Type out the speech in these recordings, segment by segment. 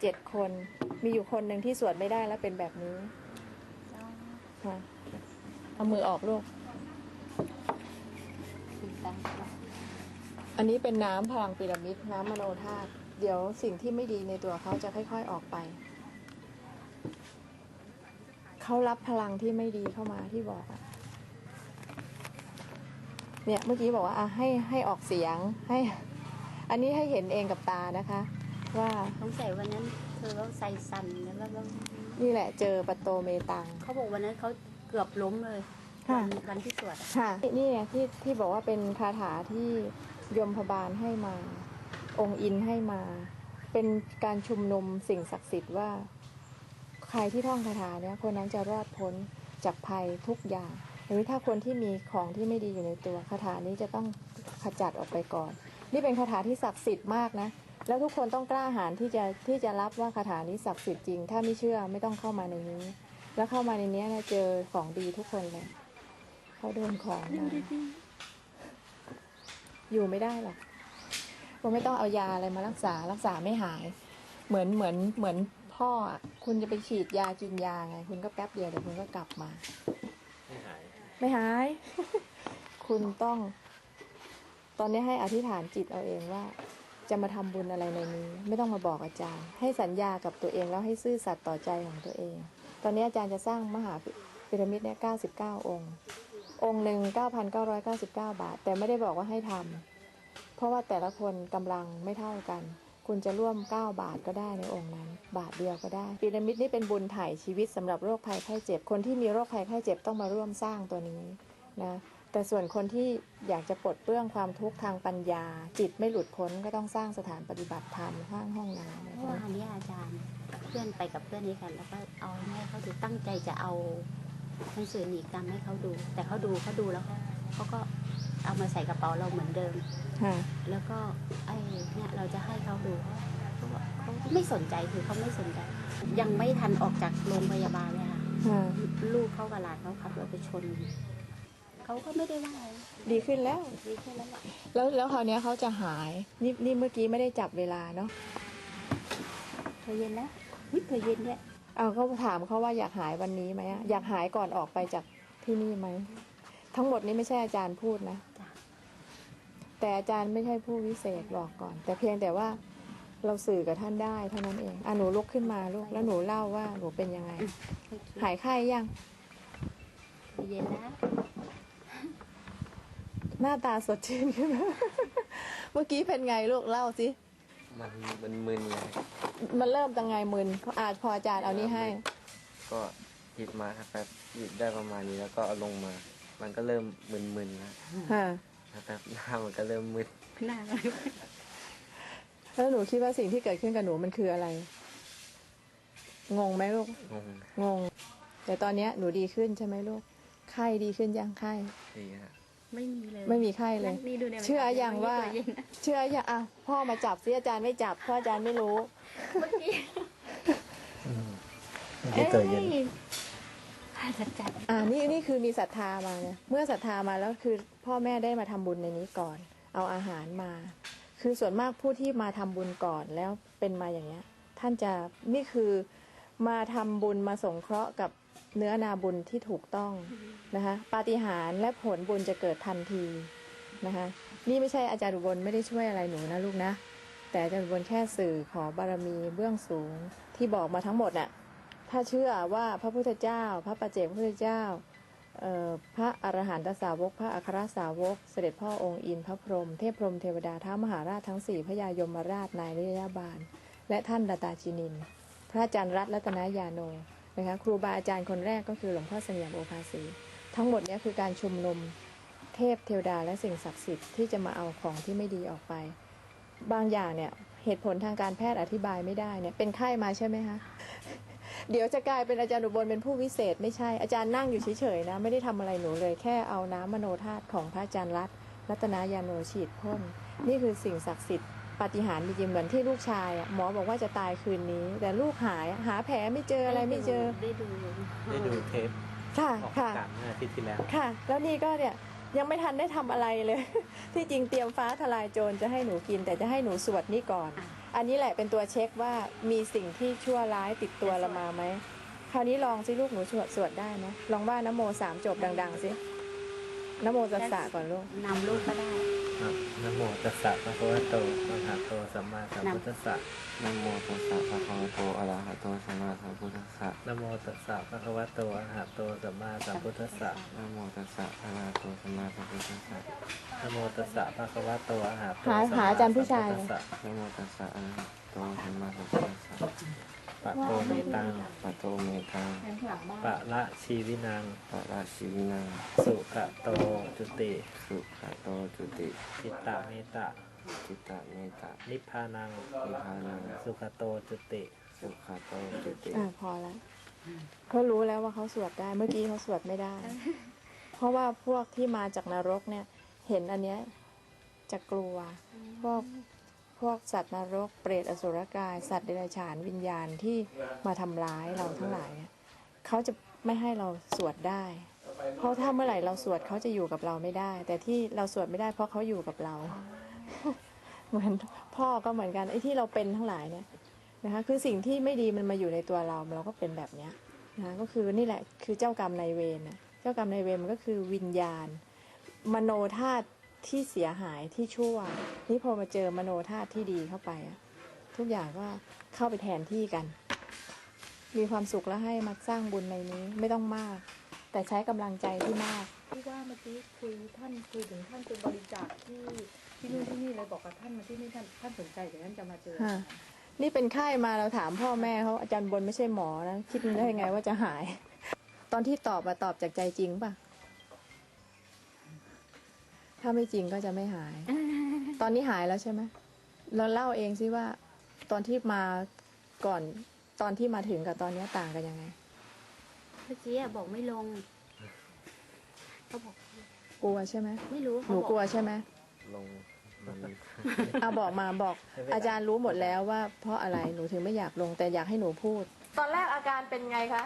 เจ็ดคน มีอยู่คนหนึ่งที่สวดไม่ได้แล้วเป็นแบบนี้เจ้าค่ะเอามือออกลูก อันนี้เป็นน้ำพลังพีระมิด น้ำมโนธาตุ เดี๋ยวสิ่งที่ไม่ดีในตัวเขาจะค่อย ๆออกไป เขารับพลังที่ไม่ดีเข้ามาที่บอกอะเนี่ยเมื่อกี้บอกว่าอะให้ให้ออกเสียงให้ อันนี้ให้เห็นเองกับตานะคะ ว่าสงสัยวันนั้นเธอก็ใส่สันแล้วก็นี่แหละเจอปะโตเมตังเขาบอกวันนั้นเขาเกือบล้มเลยค่ะวันวันที่สวดอะค่ะ นี่ไงที่ที่บอกว่าเป็นคาถาที่ยมพบาลให้มา องค์อินให้มา เป็นการชุมนุมสิ่งศักดิ์สิทธิ์ว่า ใครที่ท่องคาถาเนี้ยคนนั้นจะรอดพ้นจากภัยทุกอย่างหรือถ้าคนที่มีของที่ไม่ดีอยู่ในตัวคาถานี้จะต้องขจัดออกไปก่อน นี่เป็นคาถาที่ศักดิ์สิทธิ์มากนะ แล้วทุกคนต้องกล้าหาญที่จะที่จะรับว่าคาถานี้ศักดิ์สิทธิ์จริง ถ้าไม่เชื่อไม่ต้องเข้ามาในนี้ แล้วเข้ามาในนี้นะเจอของดีทุกคนเลยเขาโดนของมาอยู่ไม่ได้หรอกก็ไม่ต้องเอายาอะไรมารักษารักษาไม่หาย เหมือนเหมือนเหมือนพ่ออะคุณจะไปฉีดยากินยาไง คุณก็แป๊บเดียวเดี๋ยวคุณก็กลับมา ไม่หาย ไม่หาย คุณต้อง ตอนนี้ให้อธิษฐานจิตเอาเองว่า จะมาทำบุญอะไรในนี้ ไม่ต้องมาบอกอาจารย์ ให้สัญญากับตัวเองแล้วให้ซื่อสัตย์ต่อใจของตัวเอง ตอนนี้อาจารย์จะสร้างมหาพีระมิดเนี่ย99องค์ องค์หนึ่ง9,999บาท แต่ไม่ได้บอกว่าให้ทำเพราะว่าแต่ละคนกำลังไม่เท่ากัน คุณจะร่วม 9 บาทก็ได้ในองค์นั้น บาทเดียวก็ได้พีระมิดนี่เป็นบุญถ่ายชีวิตสำหรับโรคภัยไข้เจ็บ คนที่มีโรคภัยไข้เจ็บต้องมาร่วมสร้างตัวนี้นะ แต่ส่วนคนที่อยากจะปลดเปลื้องความทุกข์ทางปัญญา จิตไม่หลุดพ้นก็ต้องสร้างสถานปฏิบัติธรรมสร้างห้องน้ำเมื่อวานเนี้อาจารย์เพื่อนไปกับเพื่อนนี้กัน แล้วก็เอาให้เขาดูตั้งใจจะเอาหนังสือหนีกรรมให้เขาดู แต่เขาดูเขาดูแล้วเขาเขาก็เอามาใส่กระเป๋าเราเหมือนเดิมค่ะแล้วก็ไอ้เนี่ยเราจะให้เขาดูเขาบอกเขาไม่สนใจคือเขาไม่สนใจ ยังไม่ทันออกจากโรงพยาบาลเลยค่ะค่ะลูกเขากับหลานเขาขับรถไปชน เขาก็ไม่ได้ว่าอะไรดีขึ้นแล้ว ดีแค่นั้นแหละแล้วแล้วคราวเนี้ยเขาจะหายนี่นี่เมื่อกี้ไม่ได้จับเวลาเนาะเธอเย็นแล้ววิเธอเย็นเนี่ยเอาเขาถามเขาว่าอยากหายวันนี้ไหมอะอยากหายก่อนออกไปจากที่นี่ไหมทั้งหมดนี้ไม่ใช่อาจารย์พูดนะ จ้ะแต่อาจารย์ไม่ใช่ผู้วิเศษบอกก่อน แต่เพียงแต่ว่าเราสื่อกับท่านได้เท่านั้นเองอะหนูลุกขึ้นมาลูกแล้วหนูเล่าว่าหนูเป็นยังไงหายไข้ยังเธอเย็นแล้ว หน้าตาสดชื่นขึ้นไหมเมื่อกี้เป็นไงลูกเล่าสิ มันมันมึนเลยมันเริ่มตั้งไงมึนอาจพออาจารย์เอานี่ให้ ก็หยิบมาครับแบบหยิบได้ประมาณนี้แล้วก็เอาลงมา มันก็เริ่มมึนๆนะฮะแล้วแบบหน้ามันก็เริ่มมึนหน้าแล้วหนูคิดว่าสิ่งที่เกิดขึ้นกับหนูมันคืออะไร งงไหมลูก งงงง แต่ตอนเนี้ยหนูดีขึ้นใช่ไหมลูก ไข้ดีขึ้นยังไข้ดีฮะ ไม่มีเลยไม่มีไข้เลย นี่ดูเนี่ยเชื่อยังว่าเย็นนะเชื่อยังอะพ่อมาจับสิอาจารย์ไม่จับเพราะอาจารย์ไม่รู้เมื่อกี้เอ้ยอาจจะจัดอ่านี่นี่คือมีศรัทธามาเนี่ยเมื่อศรัทธามาแล้วคือพ่อแม่ได้มาทำบุญในนี้ก่อน เอาอาหารมา คือส่วนมากผู้ที่มาทำบุญก่อนแล้วเป็นมาอย่างเงี้ย ท่านจะนี่คือมาทำบุญมาสงเคราะห์กับ เนื้อนาบุญที่ถูกต้องนะคะปาฏิหาริย์และผลบุญจะเกิดทันทีนะคะนี่ไม่ใช่อาจารย์อุบลไม่ได้ช่วยอะไรหนูนะลูกนะ แต่อาจารย์อุบลแค่สื่อขอบารมีเบื้องสูงที่บอกมาทั้งหมดน่ะถ้าเชื่อว่าพระพุทธเจ้า พระปัจเจกพระพุทธเจ้าเอ่อพระอรหันตสาวก พระอัครสาวก เสด็จพ่อองค์อินพระพรหมเทพพรหมเทวดาท้ามหาราชทั้งสี่พระยายมราชนายนิยบาล และท่านดาตาจินิน พระอาจารย์รัตน์รัตนายาโน นะคะครูบาอาจารย์คนแรกก็คือหลวงพ่อเสงี่ยมโอภาสี ทั้งหมดนี้คือการชุมนุมเทพเทวดาและสิ่งศักดิ์สิทธิ์ที่จะมาเอาของที่ไม่ดีออกไป บางอย่างเนี่ยเหตุผลทางการแพทย์อธิบายไม่ได้เนี่ยเป็นไข้มาใช่ไหมคะเดี๋ยวจะกลายเป็นอาจารย์อุบลเป็นผู้วิเศษ ไม่ใช่อาจารย์นั่งอยู่เฉยๆนะ ไม่ได้ทำอะไรหนูเลยแค่เอาน้ำมโนธาตุของพระอาจารย์รัตน์รัตนายาโนฉีดพ่นนี่คือสิ่งศักดิ์สิทธิ์ ปาฏิหาริย์มีจริงเหมือนที่ลูกชายอะหมอบอกว่าจะตายคืนนี้ แต่ลูกหายหาแผลไม่เจออะไรไม่เจอได้ดูได้ดูเทปค่ะออกค่ะอากาศเมื่ออาทิตย์ที่แล้ว ค่ะ แล้วนี่ก็เนี่ยยังไม่ทันได้ทำอะไรเลย ที่จริงเตรียมฟ้าทลายโจรจะให้หนูกิน แต่จะให้หนูสวดนี่ก่อนอะอันนี้แหละเป็นตัวเช็คว่ามีสิ่งที่ชั่วร้ายติดตัวเรามาไหมคราวนี้ลองสิลูกหนูสวดสวดได้ไหมลองว่านะโมสามจบดัง ๆสินะโมตัสสะก่อนลูกนำลูกก็ได้ครับ นะโมตัสสะภะคะวะโตอะระหะโตสัมมาสัมพุทธัสสะนะโมตัสสะภะคะวะโตอะระหะโตสัมมาสัมพุทธัสสะนะโมตัสสะภะคะวะโตอะระหะโตสัมมาสัมพุทธัสสะนะโมตัสสะภะคะวะโตสัมมาสัมพุทธัสสะนะโมตัสสะภะคะวะโตอะระหะโตหาสัมหามาอาจารย์ผู้ชายสัมพุทธัสสะนะโมตัสสะอะระหะโตสัมมาสัมพุทธัสสะ ปะโตเมตังปัตโตเมตังปะละชีวินังปะราชิวินัง สุขะโตจุติ สุขะโตจุติจิตตะเมตะจิตตะเมตะนิพพานังนิพพานัง สุขะโตจุติ สุขะโตจุติอ่าพอแล้วเขารู้แล้วว่าเขาสวดได้ เมื่อกี้เขาสวดไม่ได้ เพราะว่าพวกที่มาจากนรกเนี่ย เห็นอันเนี้ยจะกลัว พวก พวกสัตว์นรก เปรตอสุรกาย สัตว์เดรัจฉานวิญญาณที่มาทำร้ายเราทั้งหลายเนี่ยเขาจะไม่ให้เราสวดได้ เพราะถ้าเมื่อไหร่เราสวดเขาจะอยู่กับเราไม่ได้ แต่ที่เราสวดไม่ได้ เพราะเขาอยู่กับเรา เหมือนพ่อก็เหมือนกันไอ้ที่เราเป็นทั้งหลายเนี่ยนะคะคือสิ่งที่ไม่ดีมันมาอยู่ในตัวเราเราก็เป็นแบบเนี้ยนะคะก็คือนี่แหละคือเจ้ากรรมนายเวรนะเจ้ากรรมนายเวรมันก็คือวิญญาณ มโนธาตุ ที่เสียหายที่ชั่ว นี่พอมาเจอมโนธาตุที่ดีเข้าไปอะทุกอย่างก็เข้าไปแทนที่กัน มีความสุขแล้วให้มาสร้างบุญในนี้ไม่ต้องมาก แต่ใช้กำลังใจที่มากที่ว่าเมื่อกี้คุยท่านคุยถึงท่านเป็นบริจาคที่ที่นู่นที่นี่เลยบอกกับท่านมาที่นี่ท่านท่านสนใจเดี๋ยวท่านจะมาเจอค่ะนี่เป็นไข้มาเราถามพ่อแม่เขาอาจารย์บนไม่ใช่หมอนะคิดได้ยังไงว่าจะหาย ตอนที่ตอบมาตอบจากใจจริงป่ะ ถ้าไม่จริงก็จะไม่หาย ตอนนี้หายแล้วใช่ไหมเราเล่าเองสิว่า ตอนที่มาก่อนตอนที่มาถึงกับตอนนี้ต่างกันยังไงเมื่อกี้อะบอกไม่ลงเขาบอกกลัวใช่ไหมไม่รู้หเขานูบอกกลัวใช่ไหมลงมันเอาบอกมาบอก อาจารย์รู้หมดแล้วว่า เพราะอะไรหนูถึงไม่อยากลงแต่อยากให้หนูพูด ตอนแรกอาการเป็นไงคะ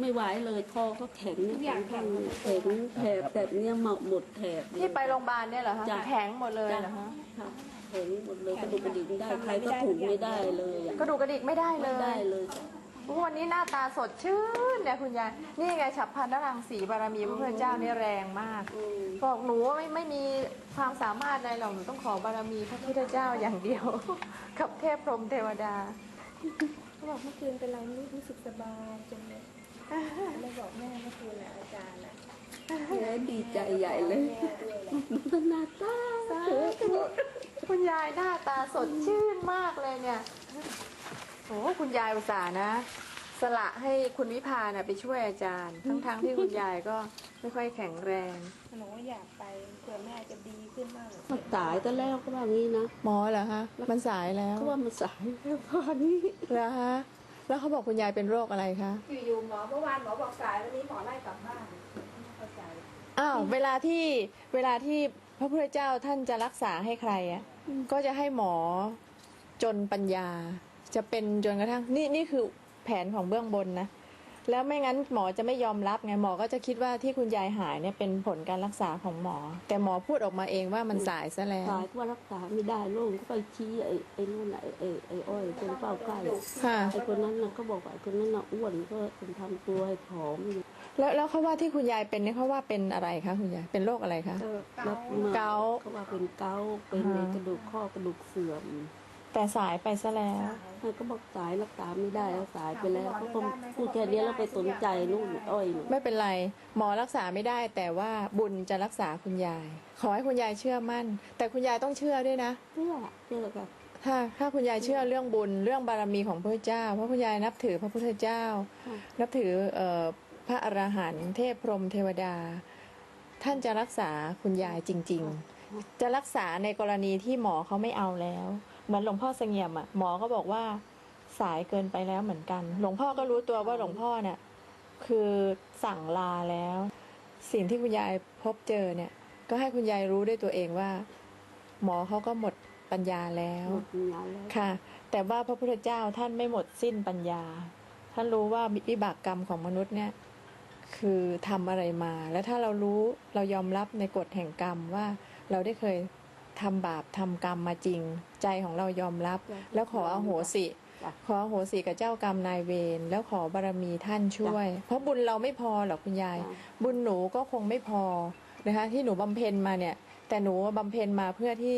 ไม่ไหวเลยคอก็แข็งอย่างแข็งแข็งแถบแบบเนี้ยหมดหมดแถบที่ไปโรงพยาบาลเนี่ยเหรอคะจ้ะ แข็งหมดเลยเหรอคะค่ะแข็งหมดเลยกระดูกกระดิกไม่ได้ใครก็ถูกไม่ได้เลยอะกระดูกกระดิกไม่ได้เลไม่ยได้เลยจ้ะวันนี้หน้าตาสดชื่นเนี่ยคุณยายนี่ไงฉับพลันนรังสีบารมีพระพุทธเจ้านี่แรงมาก บอกหนูว่าไม่ไม่มีความสามารถอะไรหรอกหนูต้องขอบารมีพระพุทธเจ้าอย่างเดียว กับเทพพรหมเทวดา เขาบอกเมื่อคืนเป็นไรไม่รู้รู้สึกสบายจังเลย เลยบอกแม่เมื่อคืนแหละอาจารย์น่ะแม่ดีใจใหญ่เลยแม่ด้วยแหละดูขนาดตาคุณยายหน้าตาสดชื่นมากเลยเนี่ยโอ้คุณยายอุตส่าห์นะ สละให้คุณวิพาน่ะไปช่วยอาจารย์ ทั้งๆที่คุณยายก็ไม่ค่อยแข็งแรง หนูก็อยากไปเผื่อแม่จะดีขึ้นบ้างมันสายแต่แล้วก็ว่างี้นะหมอเหรอคะมันสายแล้วเขาว่ามันสายแล้วพอนี้เหรอคะ แล้วเขาบอกคุณยายเป็นโรคอะไรคะอยู่ๆหมอเมื่อวานหมอบอกสายวันนี้หมอไล่กลับบ้านไม่เข้าใจอ้าวเวลาที่เวลาที่พระพุทธเจ้าท่านจะรักษาให้ใครอะก็จะให้หมอจนปัญญา จะเป็นจนกระทั่ง นี่นี่คือแผนของเบื้องบนนะ แล้วไม่งั้นหมอจะไม่ยอมรับไงหมอก็จะคิดว่าที่คุณยายหายเนี่ยเป็นผลการรักษาของหมอ แต่หมอพูดออกมาเองว่ามันสายซะแล้วสายก็ว่ารักษาไม่ได้โรคก็ไปชี้ไอ้ไอ้นู่นน่ะไอ้ไอ้ไอ้อ้อยคนเฝ้าใกล้ค่ไอ้คนนั้นน่ะก็บอกว่าไอ้คนนั้นน่ะอ้วนก็เป็นทำตัวให้ผอมอยู่แล้วแล้วเขาว่าที่คุณยายเป็นเนี่ยเขาว่าเป็นอะไรคะคุณยายเป็นโรคอะไรคะเกาเขาว่าเป็นเกาเป็นกระดูกข้อกระดูกเสื่อม แต่สายไปซะแล้วเขาก็บอกสายรักษาไม่ได้แล้วสายไปแล้วเขาก็พูดแค่นี้แล้วไปสนใจนู่นอ้อยนู่นไม่เป็นไรหมอรักษาไม่ได้ แต่ว่าบุญจะรักษาคุณยาย ขอให้คุณยายเชื่อมั่น แต่คุณยายต้องเชื่อด้วยนะเชื่อเชื่อกันถ้าถ้าคุณยายเชื่อเรื่องบุญเรื่องบารมีของพระเจ้า เพราะคุณยายนับถือพระพุทธเจ้า นับถือเอ่อพระอรหันต์เทพพรหมเทวดา ท่านจะรักษาคุณยายจริง ๆ จะรักษาในกรณีที่หมอเขาไม่เอาแล้ว เหมือนหลวงพ่อเสงี่ยมอะหมอก็บอกว่าสายเกินไปแล้วเหมือนกัน หลวงพ่อก็รู้ตัวว่าหลวงพ่อเนี่ยคือสั่งลาแล้ว สิ่งที่คุณยายพบเจอเนี่ย ก็ให้คุณยายรู้ด้วยตัวเองว่า หมอเขาก็หมดปัญญาแล้วหมดงานแล้วค่ะ แต่ว่าพระพุทธเจ้าท่านไม่หมดสิ้นปัญญา ท่านรู้ว่าวิบากกรรมของมนุษย์เนี่ย คือทำอะไรมา แล้วถ้าเรารู้เรายอมรับในกฎแห่งกรรมว่าเราได้เคย ทำบาปทำกรรมมาจริง ใจของเรายอมรับ แล้วขออโหสิจ้ะขออโหสิกับเจ้ากรรมนายเวรแล้วขอบารมีท่านช่วย เพราะบุญเราไม่พอหรอกคุณยายจ้ะบุญหนูก็คงไม่พอนะคะที่หนูบำเพ็ญมาเนี่ย แต่หนูบำเพ็ญมาเพื่อที่